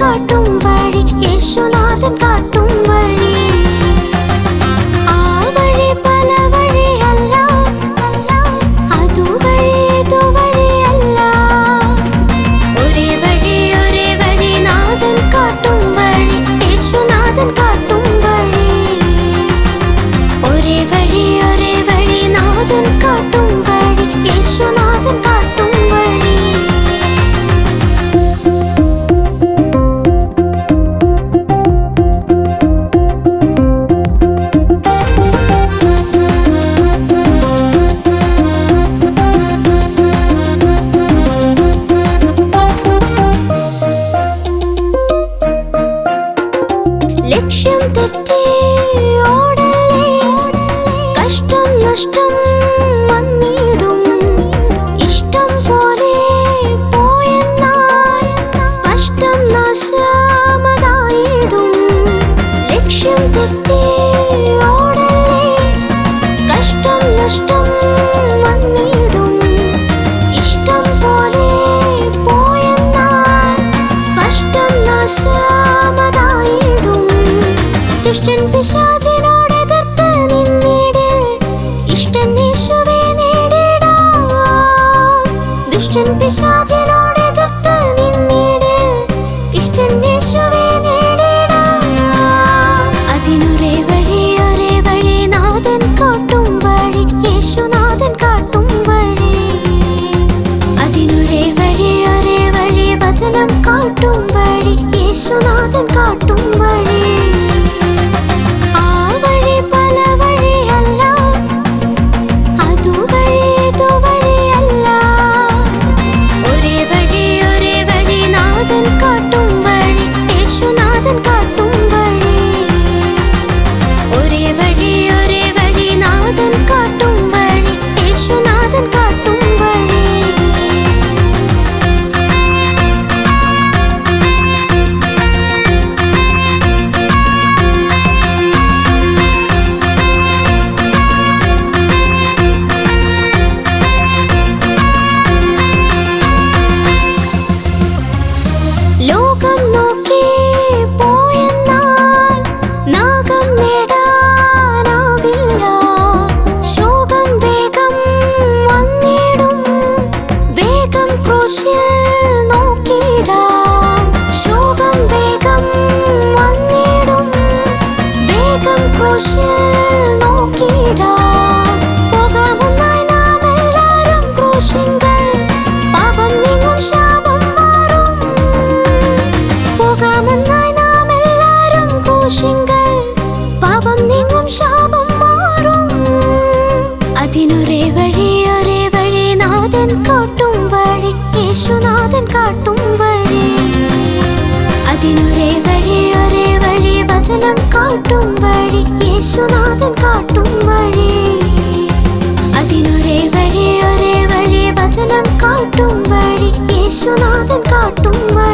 काटो। ലക്ഷ്യം തെറ്റി ഓടല്ലേ? കഷ്ടം നഷ്ടം വന്നീ 真别想。星の嫌い കാട്ടും വഴി അതിനൊരേ വഴി ഒരേ വഴി വചനം കാട്ടും വഴി യേശുനാഥൻ കാട്ടും വഴി. അതിനൊരേ വഴി ഒരേ വഴി വചനം കാട്ടും വഴി യേശുനാഥൻ കാട്ടും വഴി.